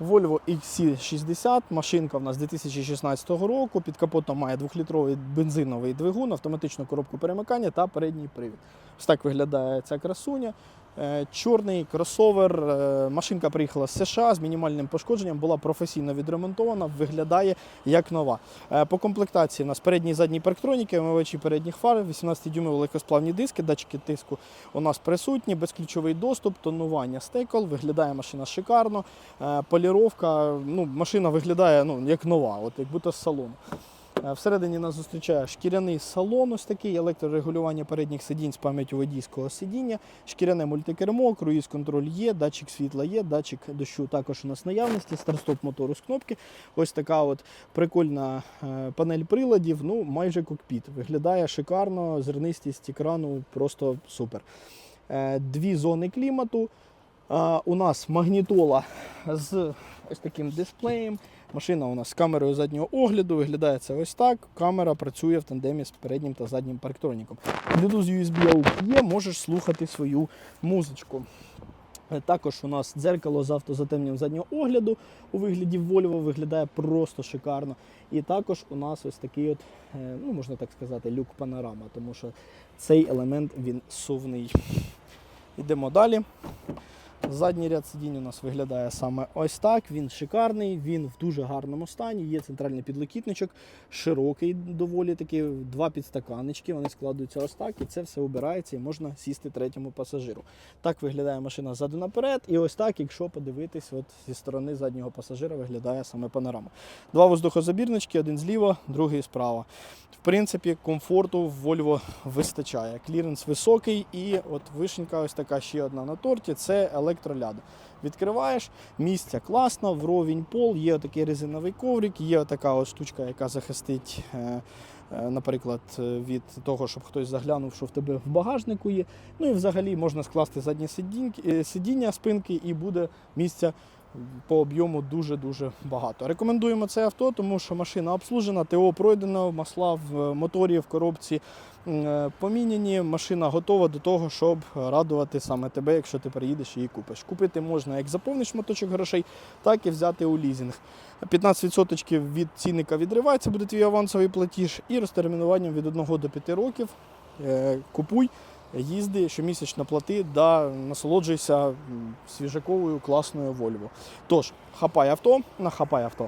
Volvo XC60, машинка в нас 2016 року. Під капотом має 2-літровий бензиновий двигун, автоматичну коробку перемикання та передній привід. Ось так виглядає ця красуня. Е, Чорний кросовер. Е, Машинка приїхала з США з мінімальним пошкодженням, була професійно відремонтована, виглядає як нова. Е, По комплектації у нас передні і задні парктроніки, омивачі передніх фар, 18-дюймові легкосплавні диски, датчики тиску у нас присутні, безключовий доступ, тонування стекол. Виглядає машина шикарно. Поліровка, ну, машина виглядає ну, як нова, от як будто з салону. Е, Всередині нас зустрічає шкіряний салон, ось такий, електрорегулювання передніх сидінь з пам'яттю водійського сидіння, шкіряне мультикермо, круїз-контроль є, датчик світла є, датчик дощу також у нас наявності, старт-стоп мотору з кнопки. Ось така от прикольна е, панель приладів, ну майже кокпіт. Виглядає шикарно, зернистість екрану просто супер. Е, Дві зони клімату. У нас магнітола з ось таким дисплеєм. Машина у нас з камерою заднього огляду, виглядає це ось так. Камера працює в тандемі з переднім та заднім парктроніком. Bluetooth USB AUX є, можеш слухати свою музичку. Е, Також у нас дзеркало з автозатемненням заднього огляду у вигляді Volvo виглядає просто шикарно. І також у нас ось такий от, е, ну можна так сказати, люк панорама, тому що цей елемент він сувний. Йдемо далі. Задній ряд сидінь у нас виглядає саме ось так. Він шикарний, він в дуже гарному стані. Є центральний підлокітничок, широкий, доволі таки, два підстаканнички. Вони складуються ось так, і це все обирається, і можна сісти третьому пасажиру. Так виглядає машина ззаду наперед. І ось так, якщо подивитись, от зі сторони заднього пасажира виглядає саме панорама. Два воздухозабірнички, один зліва, другий справа. В принципі, комфорту в Volvo вистачає. Кліренс високий, і от вишенька, ось така ще одна на торті це електроляда. Відкриваєш, місця класно, вровень пол, є такий резиновий коврик, є така от штучка, яка захистить. е, е, Наприклад, від того, щоб хтось заглянув, що в тебе в багажнику є. Ну і взагалі можна скласти задні е, сидіння, спинки, і буде місця по об'єму дуже-дуже багато. Рекомендуємо це авто, тому що машина обслужена, ТО пройдено, масла в моторі, в коробці е, поміняні. Машина готова до того, щоб радувати саме тебе, якщо ти приїдеш її купиш. Купити можна як за повний шматочок грошей, так і взяти у лізинг. 15% від цінника відривається, буде твій авансовий платіж, і розтермінуванням від 1 до 5 років е, купуй їзди, щомісячно плати, да, насолоджуйся свіжаковою класною Вольво. Тож, хапай авто, на хапай авто.